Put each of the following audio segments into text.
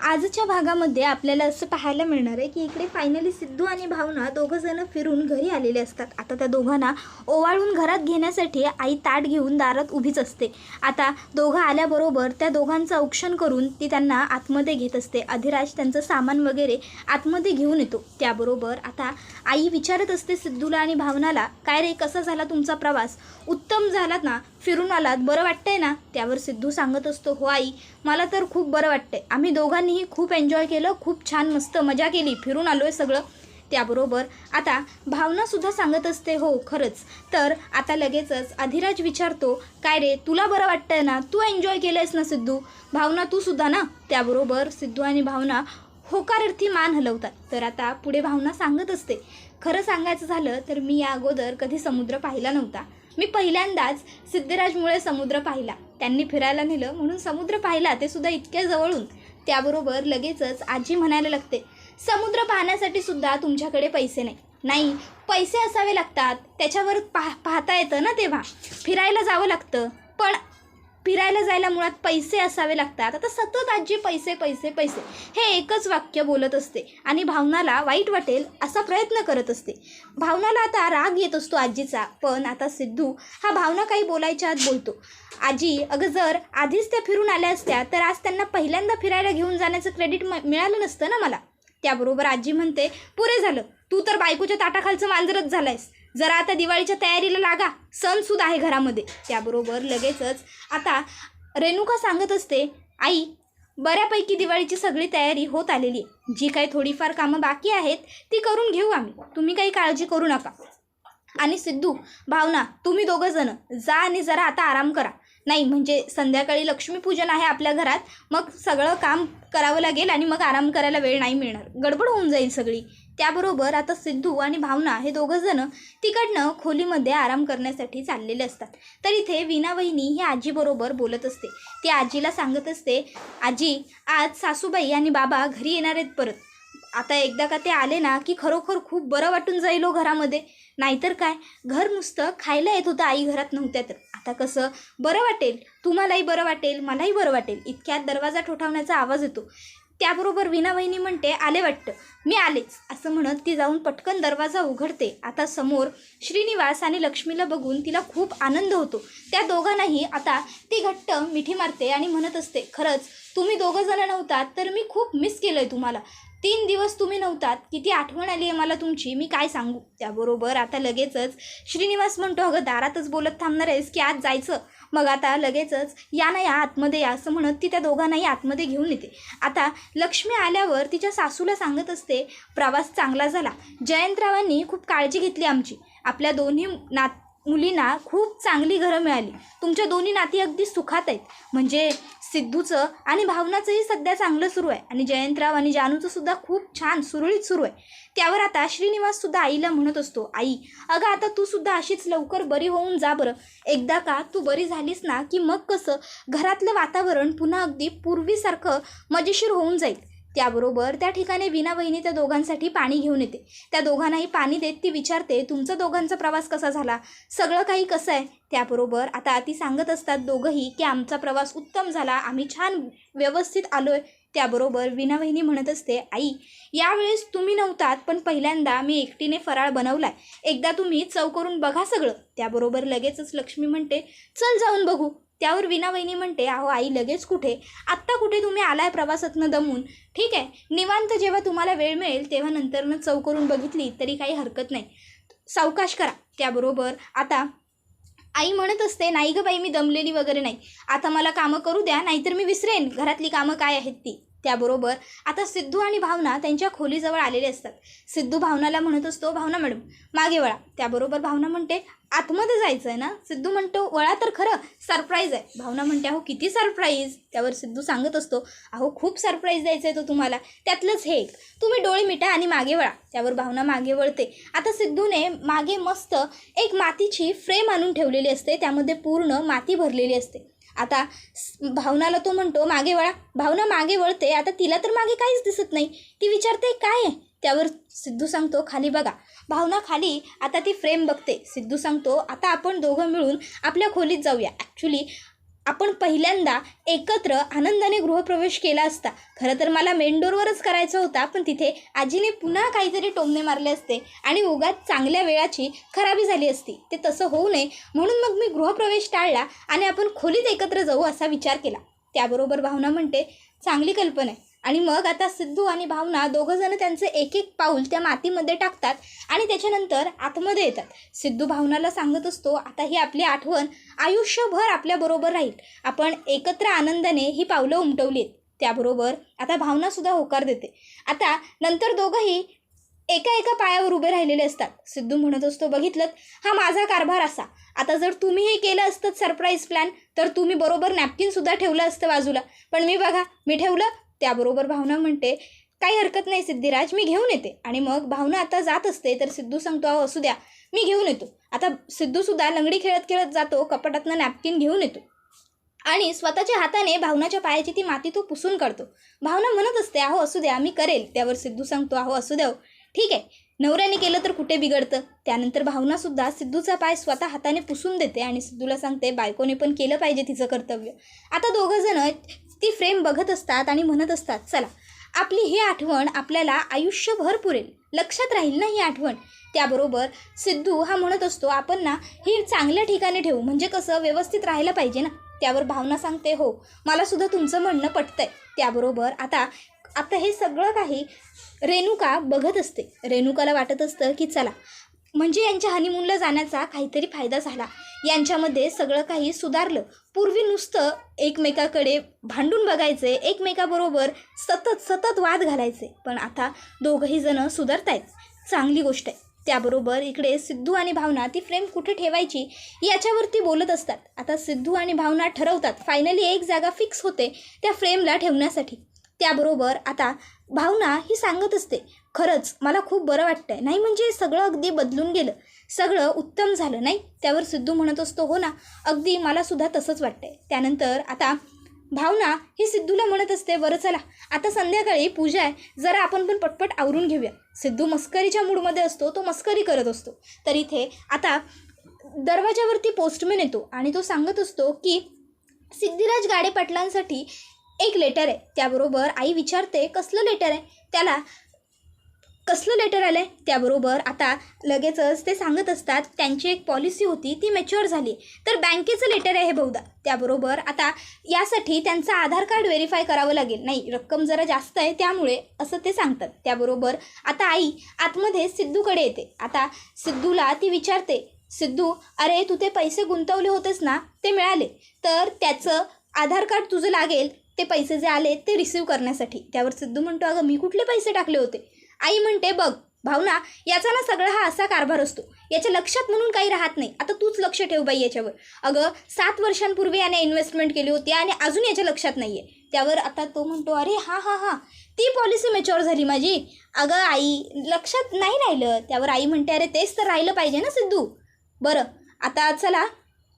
आजच्या भागामध्ये आपल्याला असं पाहायला मिळणार आहे की इकडे फायनली सिद्धू आणि भावना दोघं जण फिरून घरी आलेले असतात. आता त्या दोघांना ओवाळून घरात घेण्यासाठी आई ताट घेऊन दारात उभीच असते. आता दोघं आल्याबरोबर त्या दोघांचं औक्षण करून ती त्यांना आतमध्ये घेत असते. अधिराज त्यांचं सामान वगैरे आतमध्ये घेऊन येतो. त्याबरोबर आता आई विचारत असते सिद्धूला आणि भावनाला काय रे कसा झाला तुमचा प्रवास? उत्तम झाला ना? फिरून आलात बरं वाटतंय ना? त्यावर सिद्धू सांगत असतो हो आई मला तर खूप बरं वाटतंय. आम्ही दोघांनीही खूप एन्जॉय केलं खूप छान मस्त मजा केली फिरून आलो आहे सगळं. त्याबरोबर आता भावनासुद्धा सांगत असते हो खरंच. तर आता लगेचच अधिराज विचारतो काय रे तुला बरं वाटतंय ना? तू एन्जॉय केलंयस ना सिद्धू? भावना तू सुद्धा ना? त्याबरोबर सिद्धू आणि भावना होकारार्थी मान हलवतात. तर आता पुढे भावना सांगत असते खरं सांगायचं झालं तर मी या अगोदर कधी समुद्र पाहिला नव्हता. मी पहिल्यांदाच सिद्धराजमुळे समुद्र पाहिला. त्यांनी फिरायला नेलं म्हणून समुद्र पाहिला ते सुद्धा इतक्या जवळून. त्याबरोबर लगेचच आजी म्हणायला लागते समुद्र पाहण्यासाठी सुद्धा तुमच्याकडे पैसे नाही. नाही पैसे असावे लागतात. त्याच्यावर पाह पाहता येतं ना तेव्हा. फिरायला जावं लागतं. पण फिरायला जायला मुळात पैसे असावे लागतात. आता सतत आजी पैसे पैसे पैसे हे एकच वाक्य बोलत असते आणि भावनाला वाईट वाटेल असा प्रयत्न करत असते. भावनाला आता राग येत असतो आजीचा पण आता सिद्धू हा भावना काही बोलायच्या आत बोलतो. आजी अगं जर आधीच त्या फिरून आल्या असत्या तर आज त्यांना पहिल्यांदा फिरायला घेऊन जाण्याचं क्रेडिट म मिळालं नसतं ना मला. त्याबरोबर आजी म्हणते पुरे झालं. तू तर बायकोच्या ताटाखालचं मांजरच झालायस. जरा आता दिवाळीच्या तयारीला लागा. सणसुद्धा आहे घरामध्ये. त्याबरोबर लगेचच आता रेणुका सांगत असते आई बऱ्यापैकी दिवाळीची सगळी तयारी होत आलेली आहे. जी काही थोडीफार कामं बाकी आहेत ती करून घेऊ आम्ही. तुम्ही काही काळजी करू नका. आणि सिद्धू भावना तुम्ही दोघं जण जा आणि जरा आता आराम करा. नाही म्हणजे संध्याकाळी लक्ष्मीपूजन आहे आपल्या घरात. मग सगळं काम करावं लागेल आणि मग आराम करायला वेळ नाही मिळणार. गडबड होऊन जाईल सगळी. त्याबरोबर आता सिद्धू आणि भावना हे दोघं जण तिकडनं खोलीमध्ये आराम करण्यासाठी चाललेले असतात. तर इथे विना वहिनी ही आजीबरोबर बोलत असते. ती आजीला सांगत असते आजी आज सासूबाई आणि बाबा घरी येणार आहेत परत. आता एकदा का ते आले ना की खरोखर खूप बरं वाटून जाईल हो घरामध्ये. नाहीतर काय? घर नुसतं खायला येत होतं आई घरात नव्हत्या तर. आता कसं? बरं वाटेल. तुम्हालाही बरं वाटेल मलाही बरं वाटेल. इतक्यात दरवाजा ठोठावण्याचा आवाज येतो. त्याबरोबर वीणा वहिनी म्हणते आले वाटतं. मी आलेच. असं म्हणत ती जाऊन पटकन दरवाजा उघडते. आता समोर श्रीनिवास आणि लक्ष्मीला बघून तिला खूप आनंद होतो. त्या दोघांनाही आता ती घट्ट मिठी मारते आणि म्हणत असते खरंच तुम्ही दोघं जण नव्हतात तर मी खूप मिस केलं आहे तुम्हाला. तीन दिवस तुम्ही नव्हतात. किती आठवण आली आहे मला तुमची. मी काय सांगू? त्याबरोबर आता लगेचच श्रीनिवास म्हणतो अगं दारातच बोलत थांबणार आहेस की आज जायचं? मग आता लगेचच या ना या आतमध्ये या असं म्हणत ती त्या दोघांनाही आतमध्ये घेऊन येते. आता लक्ष्मी आल्यावर तिच्या सासूला सांगत असते प्रवास चांगला झाला. जयंतरावांनी खूप काळजी घेतली आमची. आपल्या दोन्ही नात मुलींना खूप चांगली घरं मिळाली. तुमच्या दोन्ही नाती अगदी सुखात आहेत. म्हणजे सिद्धूचं आणि भावनाचंही सध्या चांगलं सुरू आहे. आणि जयंतराव आणि जानूचं सुद्धा खूप छान सुरळीत सुरू आहे. त्यावर आता श्रीनिवास सुद्धा आईला म्हणत असतो आई अगं आता तू सुद्धा अशीच लवकर बरी होऊन जा बरं. एकदा का तू बरी झालीस ना की मग कसं? घरातलं वातावरण पुन्हा अगदी पूर्वीसारखं मजेशीर होऊन जाईल. त्याबरोबर त्या ठिकाणी विना वहिनी त्या दोघांसाठी पाणी घेऊन येते. त्या दोघांनाही पाणी देत ती विचारते तुमचा दोघांचा प्रवास कसा झाला? सगळं काही कसं आहे? त्याबरोबर आता ती सांगत असतात दोघंही की आमचा प्रवास उत्तम झाला आम्ही छान व्यवस्थित आलो आहे त्याबरोबर विना वहिनी म्हणत असते आई यावेळेस तुम्ही नव्हतात पण पहिल्यांदा मी एकटीने फराळ बनवलाय. एकदा तुम्ही चव करून बघा सगळं. त्याबरोबर लगेचच लक्ष्मी म्हणते चल जाऊन बघू. त्यावर विना वहिनी म्हणते अहो आई लगेच कुठे? आत्ता कुठे तुम्ही आलाय प्रवासातनं दमून? ठीक आहे निवांत जेव्हा तुम्हाला वेळ मिळेल तेव्हा नंतरनं चव करून बघितली तरी काही हरकत नाही. सावकाश करा. त्याबरोबर आता आई म्हणत असते नाही गं बाई मी दमलेली वगैरे नाही. आता मला कामं करू द्या नाहीतर मी विसरेन. घरातली कामं काय आहेत ती? त्याबरोबर आता सिद्धू आणि भावना त्यांच्या खोलीजवळ आलेले असतात. सिद्धू भावनाला म्हणत असतो भावना मॅडम मागे वळा. त्याबरोबर भावना म्हणते आतमध्ये जायचं आहे ना? सिद्धू म्हणतो वळा तर खरं सरप्राईज आहे. भावना म्हणते अहो किती सरप्राईज त्यावर सिद्धू सांगत असतो अहो खूप सरप्राईज द्यायचं आहे तो तुम्हाला. त्यातलंच हे एक तुम्ही डोळे मिटा आणि मागे वळा. त्यावर भावना मागे वळते. आता सिद्धूने मागे मस्त एक मातीची फ्रेम आणून ठेवलेली असते त्यामध्ये पूर्ण माती भरलेली असते. आता भावनाला तो म्हणतो मागे वळा. भावना मागे वळते. आता तिला तर मागे काहीच दिसत नाही. ती विचारते काय आहे? त्यावर सिद्धू सांगतो खाली बघा. भावना खाली आता ती फ्रेम बघते. सिद्धू सांगतो आता आपण दोघं मिळून आपल्या खोलीत जाऊया. ॲक्च्युली आपण पहिल्यांदा एकत्र आनंदाने गृहप्रवेश केला असता. खरं तर मला मेनडोरवरच करायचा होता पण तिथे आजीने पुन्हा काहीतरी टोमणे मारले असते आणि उगाच चांगल्या वेळाची खराबी झाली असती. ते तसं होऊ नये. म्हणून मग मी गृहप्रवेश टाळला आणि आपण खोलीत एकत्र जाऊ असा विचार केला. त्याबरोबर भावना म्हणते चांगली कल्पना आहे. आणि मग आता सिद्धू आणि भावना दोघंजणं त्यांचं एक एक पाऊल त्या मातीमध्ये टाकतात आणि त्याच्यानंतर आतमध्ये येतात. सिद्धू भावनाला सांगत असतो आता ही आपली आठवण आयुष्यभर आपल्याबरोबर राहील. आपण एकत्र आनंदाने ही पावलं उमटवली आहेत त्याबरोबर आता भावनासुद्धा होकार देते. आता नंतर दोघंही एका एका पायावर उभे राहिलेले असतात. सिद्धू म्हणत असतो बघितलं हा माझा कारभार असा. आता जर तुम्ही हे केलं असतं सरप्राईज प्लॅन तर तुम्ही बरोबर नॅपकिनसुद्धा ठेवलं असतं बाजूला. पण मी बघा मी ठेवलं त्याबरोबर भावना म्हणते काही हरकत नाही सिद्धिराज मी घेऊन येते. आणि मग भावना आता जात असते तर सिद्धू सांगतो अहो असू द्या मी घेऊन येतो. आता सिद्धूसुद्धा लंगडी खेळत खेळत जातो कपाटातनं नॅपकिन घेऊन येतो. आणि स्वतःच्या हाताने भावनाच्या पायाची ती माती तो पुसून काढतो. भावना म्हणत असते अहो असू द्या मी करेल. त्यावर सिद्धू सांगतो अहो असू द्या हो. ठीक आहे नवऱ्याने केलं तर कुठे बिघडतं? त्यानंतर भावनासुद्धा सिद्धूचा पाय स्वतः हाताने पुसून देते आणि सिद्धूला सांगते बायकोने पण केलं पाहिजे तिचं कर्तव्य. आता दोघंजणं ती फ्रेम बघत असतात आणि म्हणत असतात चला आपली ही आठवण आपल्याला आयुष्यभर पुरेल. लक्षात राहील ना ही आठवण? त्याबरोबर सिद्धू हा म्हणत असतो आपण ना ही चांगल्या ठिकाणी ठेवू. म्हणजे कसं? व्यवस्थित राहायला पाहिजे ना? त्यावर भावना सांगते हो मला सुद्धा तुमचं म्हणणं पटतंय. त्याबरोबर आता आता हे सगळं काही रेणुका बघत असते. रेणुकाला वाटत असतं की चला म्हणजे यांच्या हनीमूनला जाण्याचा काहीतरी फायदा झाला. यांच्यामध्ये सगळं काही सुधारलं. पूर्वी नुसतं एकमेकाकडे भांडून बघायचे एकमेकाबरोबर सतत सतत वाद घालायचे. पण आता दोघंही जणं सुधारतायत. चांगली गोष्ट आहे. त्याबरोबर इकडे सिद्धू आणि भावना ती फ्रेम कुठे ठेवायची याच्यावरती बोलत असतात. आता सिद्धू आणि भावना ठरवतात फायनली एक जागा फिक्स होते त्या फ्रेमला ठेवण्यासाठी. त्याबरोबर आता भावना ही सांगत असते खरंच मला खूप बरं वाटतं आहे नाही म्हणजे सगळं अगदी बदलून गेलं. सगळं उत्तम झालं नाही? त्यावर सिद्धू म्हणत असतो हो ना अगदी मला सुद्धा तसंच वाटतंय. त्यानंतर आता भावना ही सिद्धूला म्हणत असते बरं चला आता संध्याकाळी पूजा आहे जरा आपण पण पटपट आवरून घेऊया. सिद्धू मस्करीच्या मूडमध्ये असतो तो मस्करी करत असतो. तर इथे आता दरवाजावरती पोस्टमॅन येतो आणि तो सांगत असतो की सिद्धिराज गाडे पाटलांसाठी एक लेटर आहे. त्याबरोबर आई विचारते कसलं लेटर आहे? त्याला कसलं लेटर आलं आहे त्याबरोबर आता लगेचच ते सांगत असतात त्यांची एक पॉलिसी होती ती मॅच्युअर झाली. तर बँकेचं लेटर आहे बहुधा. त्याबरोबर आता यासाठी त्यांचं आधार कार्ड व्हेरीफाय करावं लागेल. नाही रक्कम जरा जास्त आहे त्यामुळे असं ते सांगतात. त्याबरोबर आता आई आतमध्ये सिद्धूकडे येते. आता सिद्धूला ती विचारते सिद्धू अरे तू ते पैसे गुंतवले होतेस ना ते मिळाले. तर त्याचं आधार कार्ड तुझं लागेल ते पैसे जे आले ते रिसीव करण्यासाठी. त्यावर सिद्धू म्हणतो अगं मी कुठले पैसे टाकले होते? आई म्हणते बघ भावना याचा ना सगळा हा असा कारभार असतो. याच्या लक्षात म्हणून काही राहत नाही. आता तूच लक्ष ठेव बाई याच्यावर. अगं सात वर्षांपूर्वी याने इन्व्हेस्टमेंट केली होती आणि अजून याच्या लक्षात नाही आहे त्यावर आता तो म्हणतो अरे हां हां हां. ती पॉलिसी मॅच्युअर झाली माझी. अगं आई लक्षात नाही राहिलं. त्यावर आई म्हणते अरे तेच तर राहिलं पाहिजे ना सिद्धू. बरं आता चला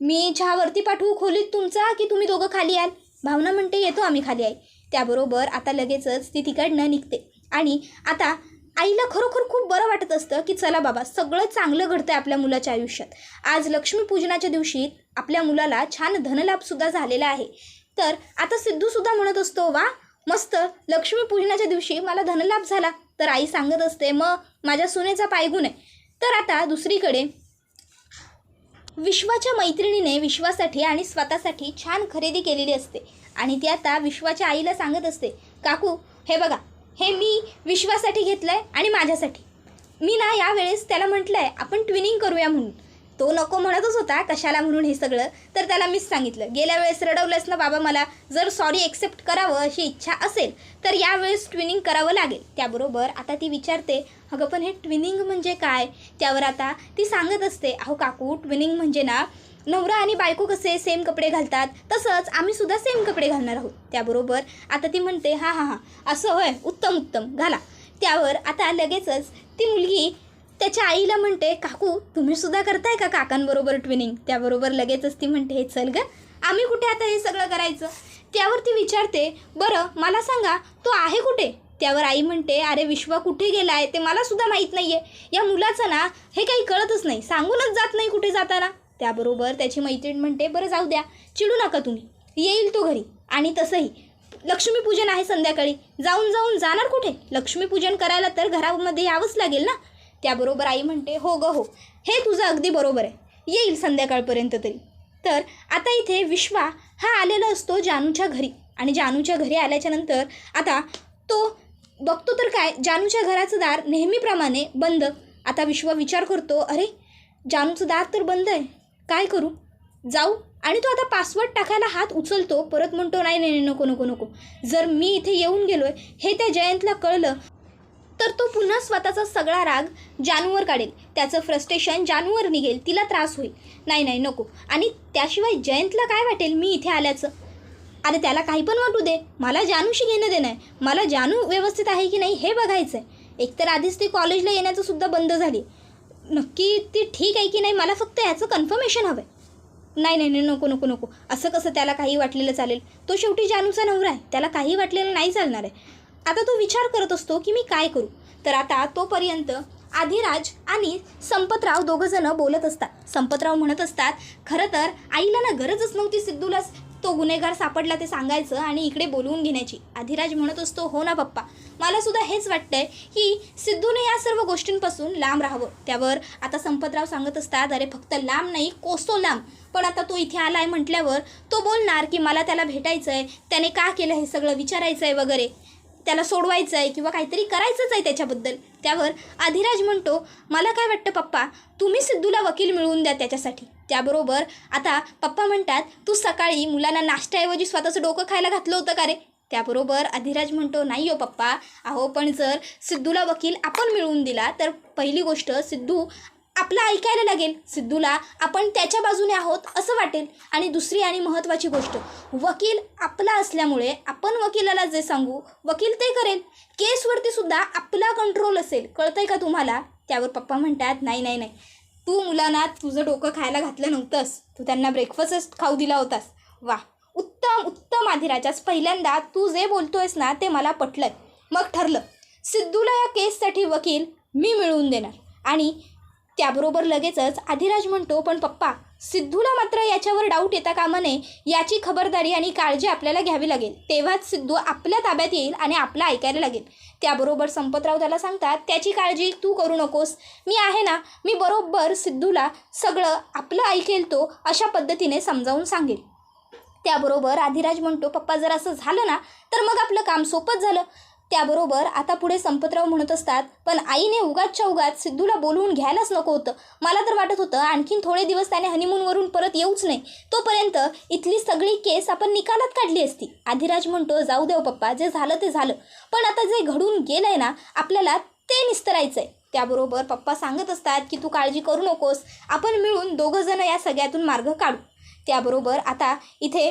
मी चहावरती पाठवू खोलीत तुमचा की तुम्ही दोघं खाली याल? भावना म्हणते येतो आम्ही खाली आहे त्याबरोबर आता लगेचच ती तिकडनं निघते. आणि आता आईला खरोखर खूप बरं वाटत असतं की चला बाबा सगळं चांगलं घडतंय आपल्या मुलाच्या आयुष्यात. आज लक्ष्मीपूजनाच्या दिवशी आपल्या मुलाला छान धनलाभसुद्धा झालेला आहे. तर आता सिद्धूसुद्धा म्हणत असतो वा मस्त. लक्ष्मीपूजनाच्या दिवशी मला धनलाभ झाला. तर आई सांगत असते मग माझ्या सुनेचा पायगुण आहे. तर आता दुसरीकडे विश्वाच्या मैत्रिणीने विश्वासाठी आणि स्वतःसाठी छान खरेदी केलेली असते. आणि ती आता विश्वाच्या आईला सांगत असते काकू हे बघा हे मी विश्वासाठी घेतलं आहे आणि माझ्यासाठी. मी ना यावेळेस त्याला म्हटलं आहे आपण ट्विनिंग करूया म्हणून. तो नको म्हणतच होता कशाला म्हणून हे सगळं? तर त्याला मीच सांगितलं गेल्या वेळेस रडवलंस ना बाबा मला जर सॉरी एक्सेप्ट करावं अशी इच्छा असेल तर यावेळेस ट्विनिंग करावं लागेल. त्याबरोबर आता ती विचारते अगं पण हे ट्विनिंग म्हणजे काय? त्यावर आता ती सांगत असते अहो काकू ट्विनिंग म्हणजे ना नवरा आणि बायको कसे सेम कपडे घालतात तसंच आम्ही सुद्धा सेम कपडे घालणार आहोत. त्याबरोबर आता ती म्हणते हां हां हां असं होय उत्तम उत्तम घाला. त्यावर आता लगेचच ती मुलगी त्याच्या आईला म्हणते काकू तुम्ही सुद्धा करताय का काकांबरोबर ट्विनिंग त्याबरोबर लगेचच ती म्हणते हे चल ग आम्ही कुठे आता हे सगळं करायचं? त्यावर ती विचारते बरं मला सांगा तो आहे कुठे? त्यावर आई म्हणते अरे विश्वा कुठे गेला आहे ते मलासुद्धा माहीत नाही आहे या मुलाचं ना हे काही कळतच नाही. सांगूनच जात नाही कुठे जाताना. त्याबरोबर त्याची मैत्रीण म्हणते बरं जाऊ द्या चिडू नका तुम्ही. येईल तो घरी. आणि तसंही. लक्ष्मीपूजन आहे संध्याकाळी. जाऊन जाऊन जाणार कुठे? लक्ष्मीपूजन करायला तर घरामध्ये यावंच लागेल ना? त्याबरोबर आई म्हणते हो ग हो. हे तुझं अगदी बरोबर आहे. येईल संध्याकाळपर्यंत तरी. तर आता इथे विश्वा हा आलेला असतो जानूच्या घरी. आणि जानूच्या घरी आल्याच्यानंतर आता तो बघतो तर काय जानूच्या घराचं दार नेहमीप्रमाणे बंद. आता विश्व विचार करतो अरे जानूचं दार तर बंद आहे. काय करू? जाऊ. आणि तो आता पासवर्ड टाकायला हात उचलतो. परत म्हणतो नाही नाही नाही, नको नको नको. जर मी इथे येऊन गेलो आहे हे त्या जयंतला कळलं तर तो पुन्हा स्वतःचा सगळा राग जानूवर काढेल. त्याचं फ्रस्ट्रेशन जानूवर निघेल. तिला त्रास होईल. नाही नाही नको. आणि त्याशिवाय जयंतला काय वाटेल? मी इथे आल्याचं. अरे त्याला काही पण वाटू दे. मला जानूशी घेणं देणं आहे. मला जानू व्यवस्थित आहे की नाही हे बघायचं आहे एकतर आधीच ती कॉलेजला येण्याचं सुद्धा बंद झाली. नक्की ती ठीक आहे की नाही? मला फक्त याचं कन्फर्मेशन हवं आहे नाही नाही नाही नको नको नको. असं कसं त्याला काही वाटलेलं चालेल? तो शेवटी जानूचा नवरा आहे. त्याला काही वाटलेलं नाही चालणार आहे. आता तो विचार करत असतो की मी काय करू? तर आता तोपर्यंत आधिराज आणि संपतराव दोघंजणं बोलत असतात. संपतराव म्हणत असतात खरं तर आईला ना गरजच नव्हती सिद्धूला तो गुन्हेगार सापडला ते सांगायचं आणि इकडे बोलवून घेण्याची. अधिराज म्हणत असतो हो ना पप्पा मला सुद्धा हेच वाटतंय की सिद्धूने या सर्व गोष्टींपासून लांब राहावं. त्यावर आता संपतराव सांगत असतात अरे फक्त लांब नाही कोसो लांब. पण आता तो इथे आला आहे म्हटल्यावर तो बोलणार की मला त्याला भेटायचं आहे त्याने का केलं हे सगळं विचारायचं आहे वगैरे. त्याला सोडवायचं आहे किंवा काहीतरी करायचंच आहे त्याच्याबद्दल. त्यावर अधिराज म्हणतो मला काय वाटतं पप्पा तुम्ही सिद्धूला वकील मिळवून द्या त्याच्यासाठी. त्याबरोबर आता पप्पा म्हणतात तू सकाळी मुलांना नाश्त्याऐवजी स्वतःचं डोकं खायला घातलं होतं का रे? त्याबरोबर अधिराज म्हणतो नाही हो पप्पा. अहो पण जर सिद्धूला वकील आपण मिळवून दिला तर पहिली गोष्ट सिद्धू आपलं ऐकायला लागेल. सिद्धूला आपण त्याच्या बाजूने आहोत असं वाटेल. आणि दुसरी आणि महत्त्वाची गोष्ट वकील आपला असल्यामुळे आपण वकिलाला जे सांगू वकील ते करेल. केसवरती सुद्धा आपला कंट्रोल असेल. कळतंय का तुम्हाला? त्यावर पप्पा म्हणतात नाही नाही नाही. तू मुलांना तुझं डोकं खायला घातलं नव्हतंस. तू त्यांना ब्रेकफास्टच खाऊ दिला होतास. वा उत्तम उत्तम आधिराजास पहिल्यांदा तू जे बोलतोयस ना ते मला पटलंय. मग ठरलं. सिद्धूला या केससाठी वकील मी मिळवून देणार. आणि त्याबरोबर लगेचच आधिराज म्हणतो पण पप्पा सिद्धूला मात्र याच्यावर डाऊट येता कामा नये याची खबरदारी आणि काळजी आपल्याला घ्यावी लागेल. तेव्हाच सिद्धू आपल्या ताब्यात येईल आणि आपलं ऐकायला लागेल. त्याबरोबर संपतराव त्याला सांगतात त्याची काळजी तू करू नकोस. मी आहे ना मी बरोबर सिद्धूला सगळं आपलं ऐकेल तो अशा पद्धतीने समजावून सांगेल. त्याबरोबर आधिराज म्हणतो पप्पा जर असं झालं ना तर मग आपलं काम सोपंच झालं. त्याबरोबर आता पुढे संपतराव म्हणत असतात पण आईने उगाचच्या उगाच सिद्धूला बोलवून घ्यायलाच नको होतं. मला तर वाटत होतं आणखीन थोडे दिवस त्याने हनीमूनवरून परत येऊच नाही. तोपर्यंत इथली सगळी केस आपण निकालात काढली असती. आधिराज म्हणतो जाऊ देव पप्पा जे झालं ते झालं. पण आता जे घडून गेलंय ना आपल्याला ते निस्तरायचं आहे त्याबरोबर पप्पा सांगत असतात की तू काळजी करू नकोस. आपण मिळून दोघंजणं या सगळ्यातून मार्ग काढू. त्याबरोबर आता इथे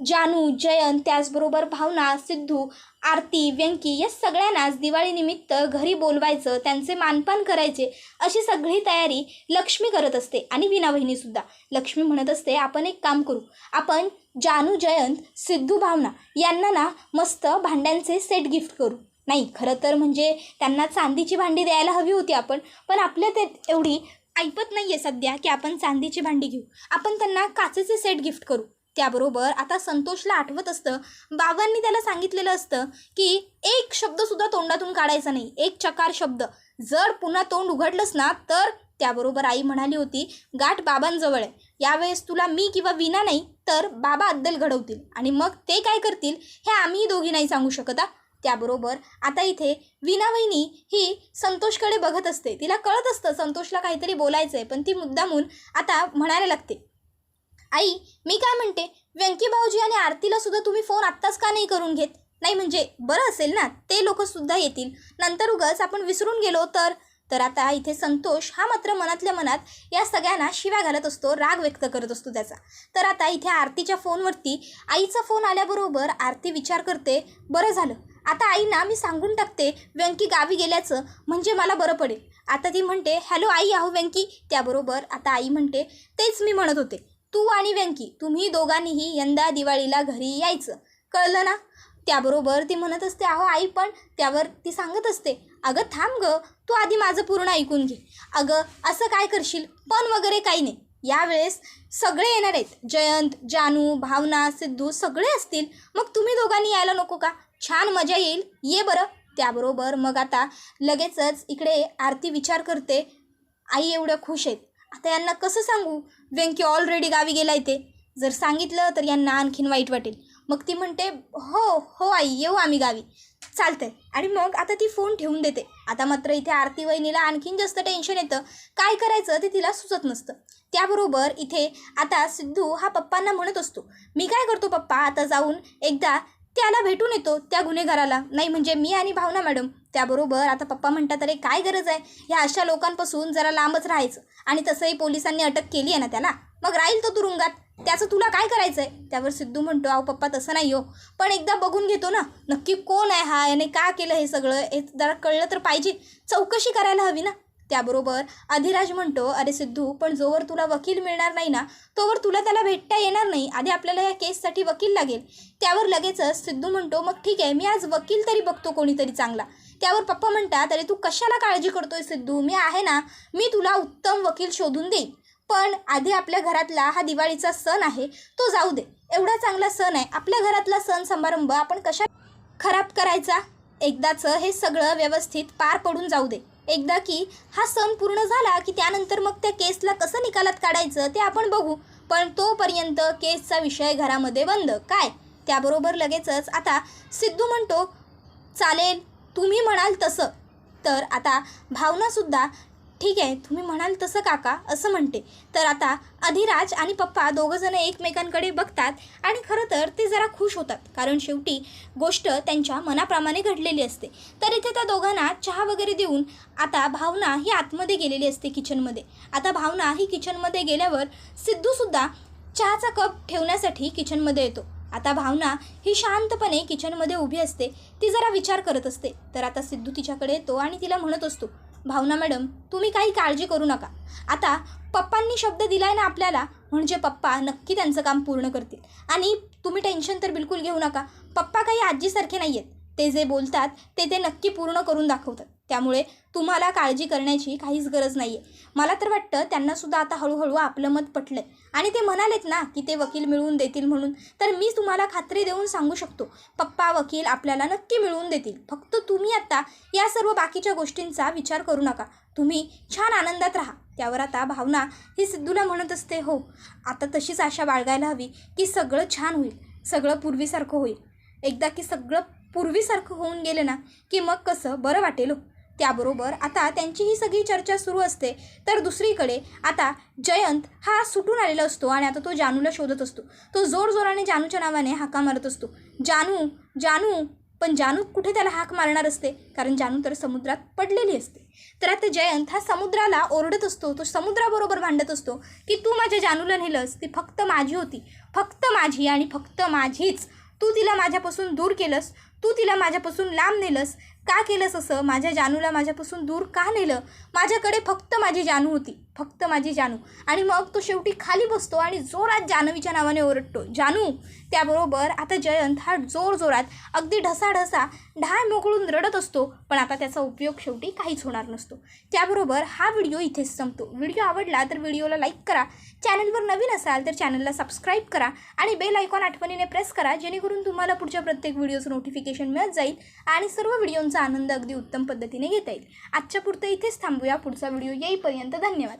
जानू जयंत त्याचबरोबर भावना सिद्धू आरती व्यंकी या सगळ्यांनाच दिवाळीनिमित्त घरी बोलवायचं त्यांचे मानपान करायचे अशी सगळी तयारी लक्ष्मी करत असते आणि विना बहिणीसुद्धा लक्ष्मी म्हणत असते आपण एक काम करू. आपण जानू जयंत सिद्धू भावना यांना ना मस्त भांड्यांचे सेट गिफ्ट करू. नाही खरं तर म्हणजे त्यांना चांदीची भांडी द्यायला हवी होती आपण पण आपल्या ते एवढी ऐपत नाही आहे सध्या की आपण चांदीची भांडी घेऊ. आपण त्यांना काचेचे सेट गिफ्ट करू. त्याबरोबर आता संतोषला आठवत असतं बाबांनी त्याला सांगितलेलं असतं की एक शब्दसुद्धा तोंडातून काढायचा नाही एक चकार शब्द. जर पुन्हा तोंड उघडलंस ना तर त्याबरोबर आई म्हणाली होती गाठ बाबांजवळ आहे. यावेळेस तुला मी किंवा विना नाही तर बाबा अद्दल घडवतील. आणि मग ते काय करतील हे आम्ही दोघी नाही सांगू शकत त्याबरोबर आता इथे विना वहिनी ही संतोषकडे बघत असते. तिला कळत असतं संतोषला काहीतरी बोलायचं आहे पण ती मुद्दामून आता म्हणायला लागते. आई मी काय म्हणते? व्यंकी भाऊजी आणि आरतीला सुद्धा तुम्ही फोन आत्ताच का नाही करून घेत? नाही म्हणजे बरं असेल ना ते लोकसुद्धा येतील. नंतर उगाच आपण विसरून गेलो तर? तर आता इथे संतोष हा मात्र मनातल्या मनात या सगळ्यांना शिव्या घालत असतो राग व्यक्त करत असतो त्याचा. तर आता इथे आरतीच्या फोनवरती आईचा फोन आल्याबरोबर आरती विचार करते बरं झालं. आता आईना मी सांगून टाकते व्यंकी गावी गेल्याचं म्हणजे मला बरं पडेल. आता ती म्हणते हॅलो आई आहो व्यंकी. त्याबरोबर आता आई म्हणते तेच मी म्हणत होते. तू आणि व्यंकी तुम्ही दोघांनीही यंदा दिवाळीला घरी यायचं. कळलं ना? त्याबरोबर ती म्हणत असते अहो आई पण त्यावर ती सांगत असते अगं थांब ग तू आधी माझं पूर्ण ऐकून घे. अगं असं काय करशील? पण वगैरे काही नाही. यावेळेस सगळे येणार आहेत. जयंत जानू भावना सिद्धू सगळे असतील. मग तुम्ही दोघांनी यायला नको का? छान मजा येईल. ये बरं. त्याबरोबर मग आता लगेचच इकडे आरती विचार करते. आई एवढ्या खुश आहेत. आता यांना कसं सांगू? व्यंकी ऑलरेडी गावी गेला ते जर सांगितलं तर यांना आणखीन वाईट वाटेल. मग ती म्हणते हो हो आई येऊ आम्ही गावी. चालतंय. आणि मग आता ती फोन ठेवून देते. आता मात्र इथे आरती वहिनीला आणखीन जास्त टेन्शन येतं. काय करायचं ते तिला सुचत नसतं. त्याबरोबर इथे आता सिद्धू हा पप्पांना म्हणत असतो. मी काय करतो पप्पा? आता जाऊन एकदा त्याला भेटून येतो त्या गुन्हेगाराला. नाही म्हणजे मी आणि भावना मॅडम. त्याबरोबर आता पप्पा म्हणतात अरे काय गरज आहे? ह्या अशा लोकांपासून जरा लांबच राहायचं. आणि तसंही पोलिसांनी अटक केली आहे ना त्याला. मग राहील तो तुरुंगात? त्याचं तुला काय करायचं आहे त्यावर सिद्धू म्हणतो अहो पप्पा तसं नाही हो. पण एकदा बघून घेतो ना नक्की कोण आहे हा? याने का केलं हे सगळं? हे जरा कळलं तर पाहिजे. चौकशी करायला हवी ना. त्याबरोबर अधिराज म्हणतो अरे सिद्धू पण जोवर तुला वकील मिळणार नाही ना तोवर तुला त्याला भेटता येणार नाही. आधी आपल्याला या केससाठी वकील लागेल. त्यावर लगेचच सिद्धू म्हणतो मग ठीक आहे मी आज वकील तरी बघतो कोणीतरी चांगला. त्यावर पप्पा म्हणतात अरे तू कशाला काळजी करतोय सिद्धू? मी आहे ना मी तुला उत्तम वकील शोधून देईन. पण आधी आपल्या घरातला हा दिवाळीचा सण आहे तो जाऊ दे. एवढा चांगला सण आहे. आपल्या घरातला सण समारंभ आपण कशा खराब करायचा? एकदाचं हे सगळं व्यवस्थित पार पडून जाऊ दे. एकदा की हा सण पूर्ण झाला की त्यानंतर मग त्या केसला कसं निकालात काढायचं ते आपण बघू. पण तोपर्यंत केसचा विषय घरामध्ये बंद. काय? त्याबरोबर लगेचच आता सिद्धू म्हणतो चालेल तुम्ही म्हणाल तसं. तर आता भावनासुद्धा ठीक आहे तुम्ही म्हणाल तसं काका असं म्हणते. तर आता अधिराज आणि पप्पा दोघंजणं एकमेकांकडे बघतात आणि खरं तर ते जरा खुश होतात कारण शेवटी गोष्ट त्यांच्या मनाप्रमाणे घडलेली असते. तर इथे त्या दोघांना चहा वगैरे देऊन आता भावना ही आतमध्ये गेलेली असते किचनमध्ये. आता भावना ही किचनमध्ये गेल्यावर सिद्धूसुद्धा चहाचा कप ठेवण्यासाठी किचनमध्ये येतो. आता भावना ही शांतपणे किचनमध्ये उभी असते. ती जरा विचार करत असते. तर आता सिद्धू तिच्याकडे येतो आणि तिला म्हणत असतो भावना मॅडम तुम्ही काही काळजी करू नका. आता पप्पांनी शब्द दिलाय ना आपल्याला म्हणजे पप्पा नक्की त्यांचं काम पूर्ण करतील. आणि तुम्ही टेन्शन तर बिलकुल घेऊ नका. पप्पा काही आजीसारखे नाही आहेत ते जे बोलतात ते ते नक्की पूर्ण करून दाखवतात. त्यामुळे तुम्हाला काळजी करण्याची काहीच गरज नाही आहे मला तर वाटतं त्यांनासुद्धा आता हळूहळू आपलं मत पटलं आणि ते म्हणालेत ना की ते वकील मिळवून देतील म्हणून. तर मी तुम्हाला खात्री देऊन सांगू शकतो पप्पा वकील आपल्याला नक्की मिळवून देतील. फक्त तुम्ही आता या सर्व बाकीच्या गोष्टींचा विचार करू नका. तुम्ही छान आनंदात राहा. त्यावर आता भावना ही सिद्धूला म्हणत असते हो आता तशीच आशा बाळगायला हवी की सगळं छान होईल. सगळं पूर्वीसारखं होईल. एकदा की सगळं पूर्वीसारखं होऊन गेलं ना की मग कसं? बरं वाटेल हो. त्याबरोबर आता त्यांची ही सगळी चर्चा सुरू असते. तर दुसरीकडे आता जयंत हा सुटून आलेला असतो आणि आता तो जानूला शोधत असतो. तो जोरजोराने जानूच्या नावाने हाका मारत असतो. जानू जानू पण जानू कुठे त्याला हाक मारणार असते? कारण जानू तर समुद्रात पडलेली असते. तर आता जयंत हा समुद्राला ओरडत असतो. तो समुद्राबरोबर भांडत असतो की तू माझ्या जानूला नेलंस. ती फक्त माझी होती. फक्त माझी आणि फक्त माझीच. तू तिला माझ्यापासून दूर केलंस. तू तिला माझ्यापासून लांब नेलंस. का केलंस असं? माझ्या जानूला माझ्यापासून दूर का नेलं? माझ्याकडे फक्त माझी जानू होती. फक्त माझी जानू. आणि मग तो शेवटी खाली बसतो आणि जोरात जानवीच्या नावाने ओरडतो. जानू त्याबरोबर आता जयंत हा जोर जोरात अगदी ढसाढसा ढाय मोकळून रडत असतो पण आता त्याचा उपयोग शेवटी काहीच होणार नसतो. त्याबरोबर हा व्हिडिओ इथेच संपतो. व्हिडिओ आवडला तर व्हिडिओला लाईक करा. चॅनलवर नवीन असाल तर चॅनलला सबस्क्राईब करा आणि बेल आयकॉन आठवणीने प्रेस करा जेणेकरून तुम्हाला पुढच्या प्रत्येक व्हिडिओचं नोटिफिकेशन मिळत जाईल आणि सर्व व्हिडिओंचा आनंद अगदी उत्तम पद्धतीने घेता येईल. आजच्या पुरतं इथेच थांबूया. पुढचा व्हिडिओ येईपर्यंत धन्यवाद.